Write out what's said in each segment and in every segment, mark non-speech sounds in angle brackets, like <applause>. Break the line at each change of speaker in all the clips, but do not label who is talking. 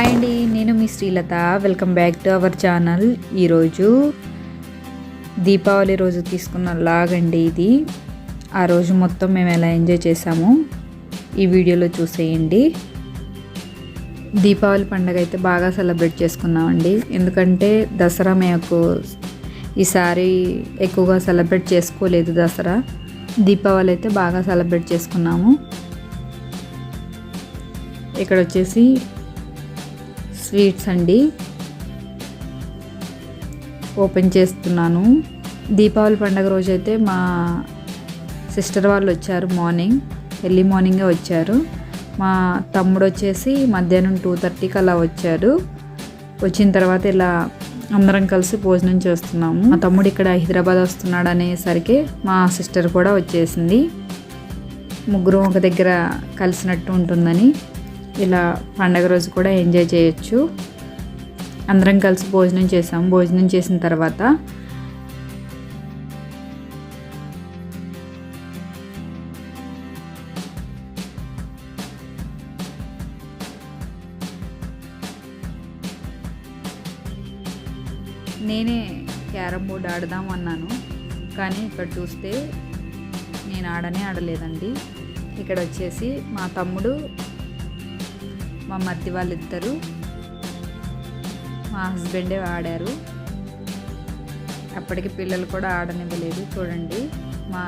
Hi అండి నేను మీ Srilatha. Welcome back to our channel ఈరోజు దీపావళి రోజు తీసుకున్న లాగ్ అండి ఇది. ఆ రోజు మొత్తం మేము ఎలా ఎంజాయ్ చేసాము ఈ వీడియోలో చూసేయండి. దీపావళి పండుగ అయితే బాగా సెలబ్రేట్ చేసుకున్నామండి ఎందుకంటే దసరా మేము ఈసారి ఎక్కువగా సెలబ్రేట్ చేసుకోలేదు దసరా. దీపావళి అయితే బాగా సెలబ్రేట్ చేసుకున్నాము. ఇక్కడ వచ్చేసి స్వీట్స్ అండి. ఓపెన్ చేస్తున్నాను. దీపావళి పండగ రోజైతే మా సిస్టర్ వాళ్ళు వచ్చారు మార్నింగ్. ఎర్లీ మార్నింగే వచ్చారు. మా తమ్ముడు వచ్చేసి మధ్యాహ్నం టూ థర్టీకి అలా వచ్చారు వచ్చిన తర్వాత ఇలా అందరం కలిసి భోజనం చేస్తున్నాము. మా తమ్ముడు ఇక్కడ హైదరాబాద్ వస్తున్నాడు అనేసరికి మా సిస్టర్ కూడా వచ్చేసింది. ముగ్గురు ఒక దగ్గర కలిసినట్టు ఉంటుందని. ఇలా పండగ రోజు కూడా ఎంజాయ్ చేయొచ్చు. అందరం కలిసి భోజనం చేసాం. భోజనం చేసిన తర్వాత నేనే క్యారమ్ బోర్డ్ ఆడదాం అన్నాను. కానీ ఇక్కడ చూస్తే నేను ఆడనే ఆడలేదండి. ఇక్కడ వచ్చేసి మా తమ్ముడు మా మధ్య వాళ్ళిద్దరు మా హస్బెండే ఆడారు. అప్పటికి పిల్లలు కూడా ఆడనివ్వలేదు చూడండి. మా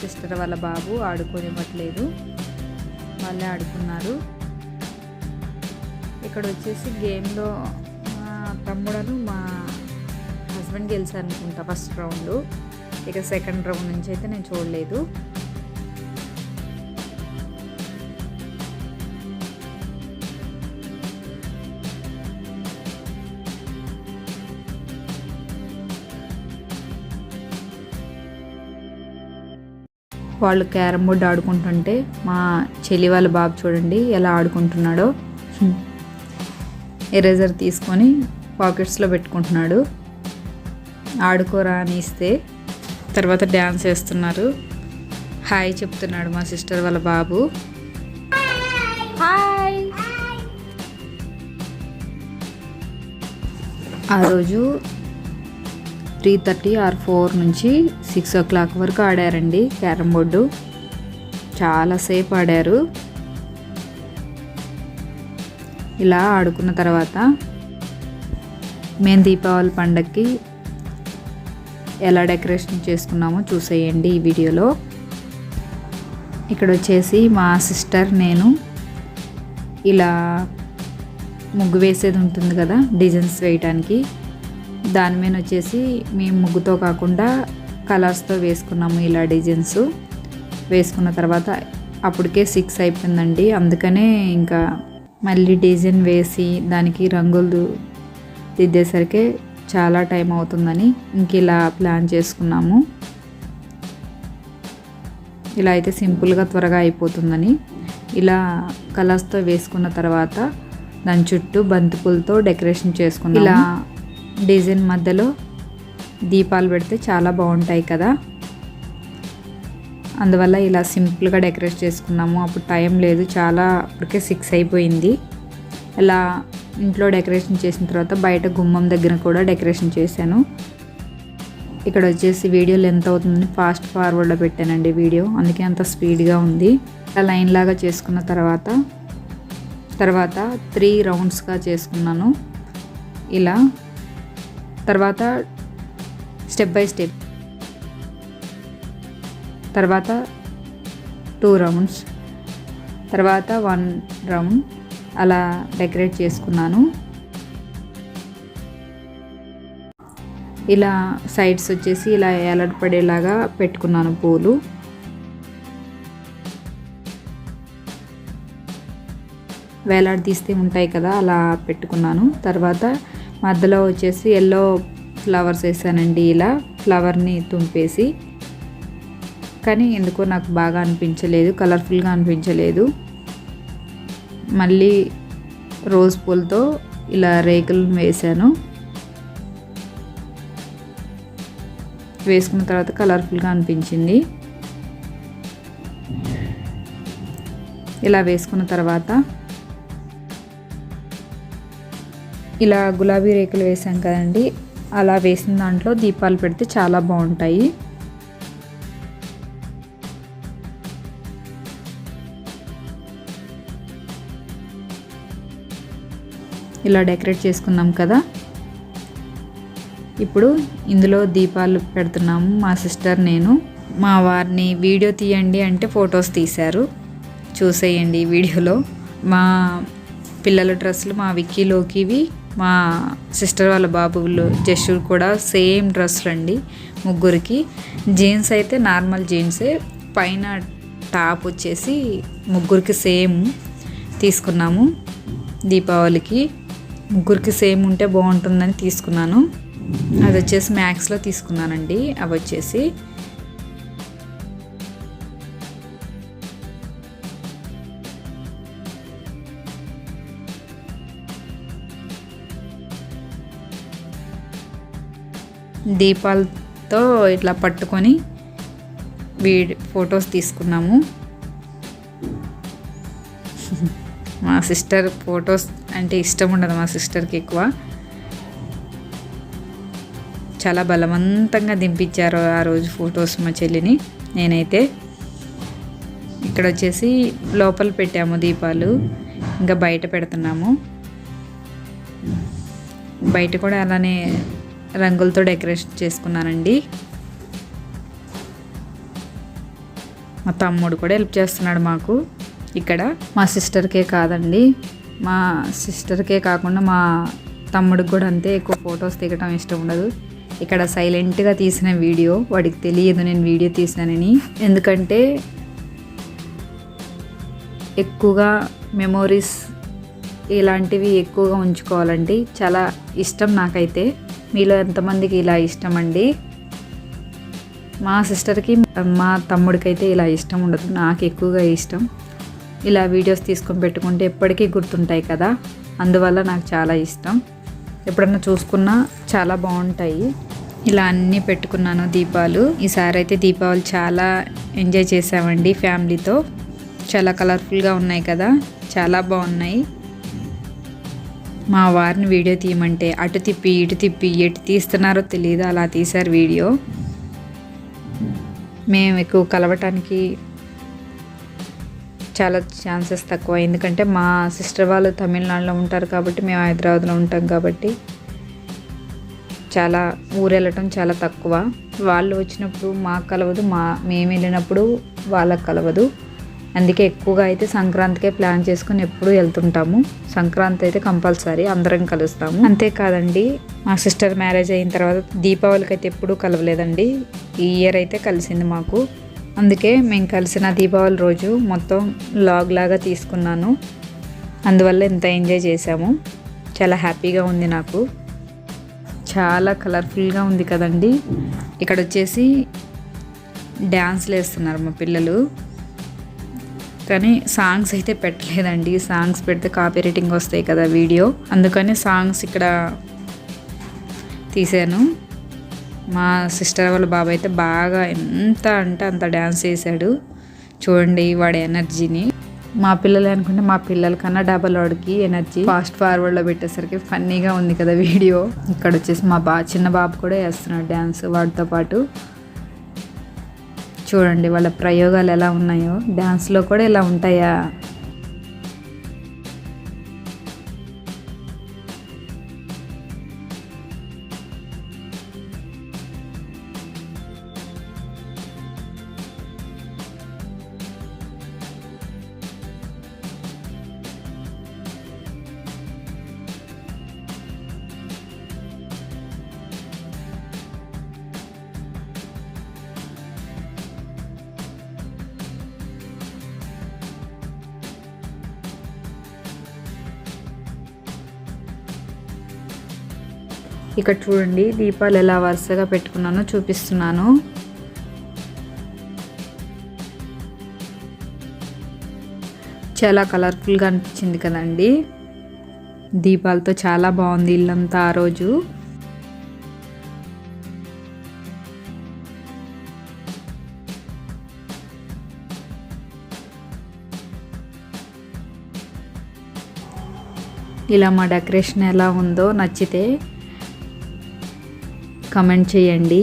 సిస్టర్ వాళ్ళ బాబు ఆడుకోనివ్వట్లేదు. వాళ్ళే ఆడుకున్నారు. ఇక్కడ వచ్చేసి గేమ్లో మా తమ్ముడను మా హస్బెండ్ గెలిచారు అనుకుంటా ఫస్ట్ రౌండ్. ఇక సెకండ్ రౌండ్ నుంచి అయితే నేను చూడలేదు. వాళ్ళు క్యారమ్ బోర్డ్ ఆడుకుంటుంటే మా చెల్లి వాళ్ళ బాబు చూడండి ఎలా ఆడుకుంటున్నాడో. ఎరేజర్ తీసుకొని పాకెట్స్లో పెట్టుకుంటున్నాడు. ఆడుకోరా అని ఇస్తే తర్వాత డ్యాన్స్ వేస్తున్నారు. హాయ్ చెప్తున్నాడు మా సిస్టర్ వాళ్ళ బాబు. హాయ్. ఆ రోజు త్రీ థర్టీ ఆర్ ఫోర్ నుంచి సిక్స్ ఓ క్లాక్ వరకు ఆడారండి క్యారమ్ బోర్డు. చాలాసేపు ఆడారు. ఇలా ఆడుకున్న తర్వాత మేము దీపావళి పండగకి ఎలా డెకరేషన్ చేసుకున్నామో చూసేయండి ఈ వీడియోలో. ఇక్కడ వచ్చేసి మా సిస్టర్ నేను ఇలా ముగ్గు వేసేది ఉంటుంది కదా డిజైన్స్ వేయటానికి. దాని మీద వచ్చేసి మేము ముగ్గుతో కాకుండా కలర్స్తో వేసుకున్నాము ఇలా డిజైన్స్. వేసుకున్న తర్వాత అప్పటికే సిక్స్ అయిపోయిందండి. అందుకనే ఇంకా మళ్ళీ డిజైన్ వేసి దానికి రంగులు దిద్దేసరికి చాలా టైం అవుతుందని ఇంక ఇలా ప్లాన్ చేసుకున్నాము. ఇలా అయితే సింపుల్గా త్వరగా అయిపోతుందని. ఇలా కలర్స్తో వేసుకున్న తర్వాత దాని చుట్టూ బంతిపూలతో డెకరేషన్ చేసుకున్నాం ఇలా డిజైన్ మధ్యలో దీపాలు పెడితే చాలా బాగుంటాయి కదా. అందువల్ల ఇలా సింపుల్గా డెకరేట్ చేసుకున్నాము. అప్పుడు టైం లేదు. చాలా అప్పటికే సిక్స్ అయిపోయింది. ఇలా ఇంట్లో డెకరేషన్ చేసిన తర్వాత బయట గుమ్మం దగ్గర కూడా డెకరేషన్ చేశాను. ఇక్కడ వచ్చేసి వీడియోలు ఎంత అవుతుందని ఫాస్ట్ ఫార్వర్డ్లో పెట్టానండి వీడియో. అందుకే అంత స్పీడ్గా ఉంది. ఇలా లైన్ లాగా చేసుకున్న తర్వాత తర్వాత త్రీ రౌండ్స్గా చేసుకున్నాను. ఇలా తర్వాత స్టెప్ బై స్టెప్ తర్వాత టూ రౌండ్స్ తర్వాత వన్ రౌండ్ అలా డెకరేట్ చేసుకున్నాను. ఇలా సైడ్స్ వచ్చేసి ఇలా ఏలాడపడేలాగా పెట్టుకున్నాను పూలు. వేలాడదీస్తే ఉంటాయి కదా అలా పెట్టుకున్నాను. తర్వాత మధ్యలో వచ్చేసి ఎల్లో ఫ్లవర్స్ వేసానండి ఇలా ఫ్లవర్ని తుంపేసి. కానీ ఎందుకో నాకు బాగా అనిపించలేదు కలర్ఫుల్గా అనిపించలేదు. మళ్ళీ రోజ్ పూలతో ఇలా రేకులు వేశాను వేసుకున్న తర్వాత కలర్ఫుల్గా అనిపించింది. ఇలా వేసుకున్న తర్వాత ఇలా గులాబీ రేకులు వేసాం కదండి. అలా వేసిన దాంట్లో దీపాలు పెడితే చాలా బాగుంటాయి. ఇలా డెకరేట్ చేసుకున్నాం కదా. ఇప్పుడు ఇందులో దీపాలు పెడుతున్నాము మా సిస్టర్ నేను. మా వారిని వీడియో తీయండి అంటే ఫొటోస్ తీశారు. చూసేయండి వీడియోలో. మా పిల్లల డ్రెస్సులు మా విక్కీలోకివి మా సిస్టర్ వాళ్ళ బాబులు జషూర్ కూడా సేమ్ డ్రెస్సులు అండి ముగ్గురికి. జీన్స్ అయితే నార్మల్ జీన్సే పైన టాప్ వచ్చేసి ముగ్గురికి సేమ్ తీసుకున్నాము దీపావళికి. ముగ్గురికి సేమ్ ఉంటే బాగుంటుందని తీసుకున్నాను. అది వచ్చేసి మ్యాక్స్లో తీసుకున్నానండి. అవి వచ్చేసి దీపాలతో ఇట్లా పట్టుకొని వీడి ఫొటోస్ తీసుకున్నాము. <laughs> మా సిస్టర్ ఫొటోస్ అంటే ఇష్టం ఉండదు మా సిస్టర్కి ఎక్కువ. చాలా బలవంతంగా దింపించారు ఆ రోజు ఫొటోస్ మా చెల్లిని నేనైతే. ఇక్కడ వచ్చేసి లోపల పెట్టాము దీపాలు ఇంకా బయట పెడుతున్నాము. బయట కూడా అలానే రంగులతో డెకరేషన్ చేసుకున్నానండి. మా తమ్ముడు కూడా హెల్ప్ చేస్తున్నాడు మాకు. ఇక్కడ మా సిస్టర్కే కాదండి. మా సిస్టర్కే కాకుండా మా తమ్ముడికి కూడా అంతే ఎక్కువ ఫొటోస్ దిగటం ఇష్టం ఉండదు. ఇక్కడ సైలెంట్గా తీసిన వీడియో వాడికి తెలియదు నేను వీడియో తీసానని ఎందుకంటే ఎక్కువగా మెమోరీస్ ఇలాంటివి ఎక్కువగా ఉంచుకోవాలండి చాలా ఇష్టం నాకైతే. మీలో ఎంతమందికి ఇలా ఇష్టం అండి మా సిస్టర్కి మా తమ్ముడికి అయితే ఇలా ఇష్టం ఉండదు. నాకు ఎక్కువగా ఇష్టం. ఇలా వీడియోస్ తీసుకొని పెట్టుకుంటే ఎప్పటికీ గుర్తుంటాయి కదా? అందువల్ల నాకు చాలా ఇష్టం. ఎప్పుడన్నా చూసుకున్నా చాలా బాగుంటాయి. ఇలా అన్నీ పెట్టుకున్నాను దీపాలు. ఈసారి అయితే దీపావళి చాలా ఎంజాయ్ చేసామండి ఫ్యామిలీతో. చాలా కలర్ఫుల్గా ఉన్నాయి కదా? చాలా బాగున్నాయి. మా వారిని వీడియో తీయమంటే అటు తిప్పి ఇటు తిప్పి ఎటు తీస్తున్నారో తెలియదు అలా తీశారు వీడియో. మేము ఎక్కువ కలవటానికి చాలా ఛాన్సెస్ తక్కువ. ఎందుకంటే మా సిస్టర్ వాళ్ళు తమిళనాడులో ఉంటారు కాబట్టి మేము హైదరాబాద్లో ఉంటాం కాబట్టి చాలా ఊరు వెళ్ళటం చాలా తక్కువ. వాళ్ళు వచ్చినప్పుడు మాకు కలవదు మా మేము వెళ్ళినప్పుడు వాళ్ళకి కలవదు. అందుకే ఎక్కువగా అయితే సంక్రాంతికే ప్లాన్ చేసుకుని ఎప్పుడూ వెళ్తుంటాము. సంక్రాంతి అయితే కంపల్సరీ అందరం కలుస్తాము. అంతేకాదండి మా సిస్టర్ మ్యారేజ్ అయిన తర్వాత దీపావళికి అయితే ఎప్పుడూ కలవలేదండి. ఈ ఇయర్ అయితే కలిసింది మాకు. అందుకే మేము కలిసిన దీపావళి రోజు మొత్తం లాగ్ లాగా తీసుకున్నాను. అందువల్ల ఎంత ఎంజాయ్ చేసాము చాలా హ్యాపీగా ఉంది నాకు. చాలా కలర్ఫుల్గా ఉంది కదండి. ఇక్కడ వచ్చేసి డ్యాన్స్లు వేస్తున్నారు మా పిల్లలు. కానీ సాంగ్స్ అయితే పెట్టలేదండి. సాంగ్స్ పెడితే కాపీ రేటింగ్ వస్తాయి కదా వీడియో. అందుకని సాంగ్స్ ఇక్కడ తీసాను మా సిస్టర్ వాళ్ళ బాబాయ్ అయితే బాగా ఎంత అంటే అంత డ్యాన్స్ చేశాడు. చూడండి వాడి ఎనర్జీని. మా పిల్లలు అనుకుంటే మా పిల్లల కన్నా డబల్ వాడికి ఎనర్జీ. ఫాస్ట్ ఫార్వర్డ్లో పెట్టేసరికి ఫన్నీగా ఉంది కదా వీడియో. ఇక్కడ వచ్చేసి మా బా చిన్న బాబు కూడా వేస్తున్నాడు డ్యాన్స్ వాడితో పాటు. చూడండి వాళ్ళ ప్రయోగాలు ఎలా ఉన్నాయో. డ్యాన్స్లో కూడా ఇలా ఉంటాయా? ఇక్కడ చూడండి దీపాలు ఎలా వరుసగా పెట్టుకున్నానో చూపిస్తున్నాను. చాలా కలర్ఫుల్గా అనిపించింది కదండి. దీపాలతో చాలా బాగుంది ఇల్లంతా ఆ రోజు. ఇలా మా డెకరేషన్ ఎలా ఉందో నచ్చితే కమెంట్ చేయండి.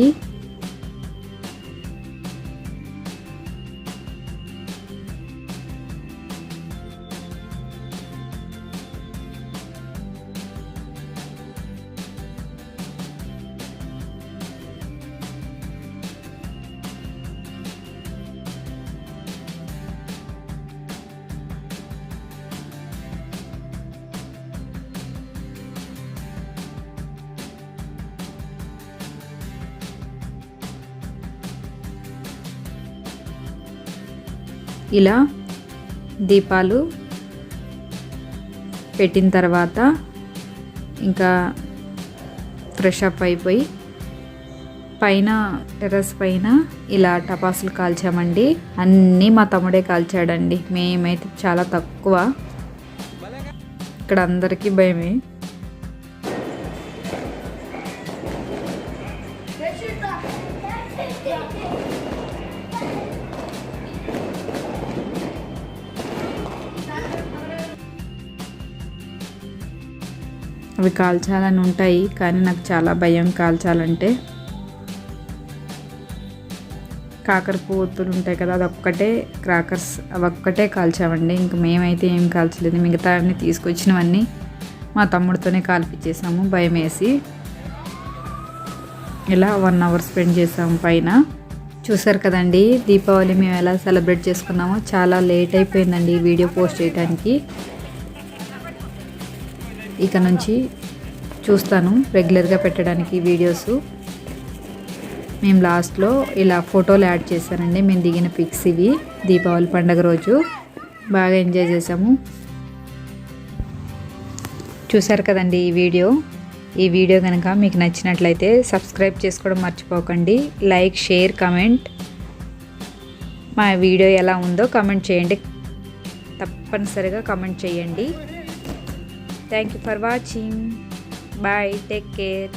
ఇలా దీపాలు పెట్టిన తర్వాత ఇంకా ఫ్రెష్ అప్ అయిపోయి పైన టెర్రస్ పైన ఇలా టపాసులు కాల్చామండి. అన్నీ మా తమ్ముడే కాల్చాడండి. మేమైతే చాలా తక్కువ. ఇక్కడ అందరికీ భయమే. అవి కాల్చాలని ఉంటాయి కానీ నాకు చాలా భయం కాల్చాలంటే. కాకర పూతులు ఉంటాయి కదా అదొక్కటే క్రాకర్స్ అవి ఒక్కటే కాల్చామండి. ఇంక మేమైతే ఏం కాల్చలేదు. మిగతా అన్ని తీసుకొచ్చినవన్నీ మా తమ్ముడితోనే కాల్పించేసాము భయం వేసి ఇలా వన్ అవర్ స్పెండ్ చేసాము పైన. చూసారు కదండి దీపావళి మేము ఎలా సెలబ్రేట్ చేసుకున్నామో. చాలా లేట్ అయిపోయిందండి వీడియో పోస్ట్ చేయడానికి ఇక నుంచి చూస్తాను రెగ్యులర్గా పెట్టడానికి వీడియోస్. మేము లాస్ట్లో ఇలా ఫోటోలు యాడ్ చేశానండి. మేము దిగిన పిక్స్ ఇవి. దీపావళి పండగ రోజు. బాగా ఎంజాయ్ చేసాము చూసారు కదండి ఈ వీడియో. ఈ వీడియో కనుక మీకు నచ్చినట్లయితే సబ్స్క్రైబ్ చేసుకోవడం మర్చిపోకండి. Like share comment. మా వీడియో ఎలా ఉందో కమెంట్ చేయండి. తప్పనిసరిగా కమెంట్ చేయండి. Thank you for watching. Bye. Take care.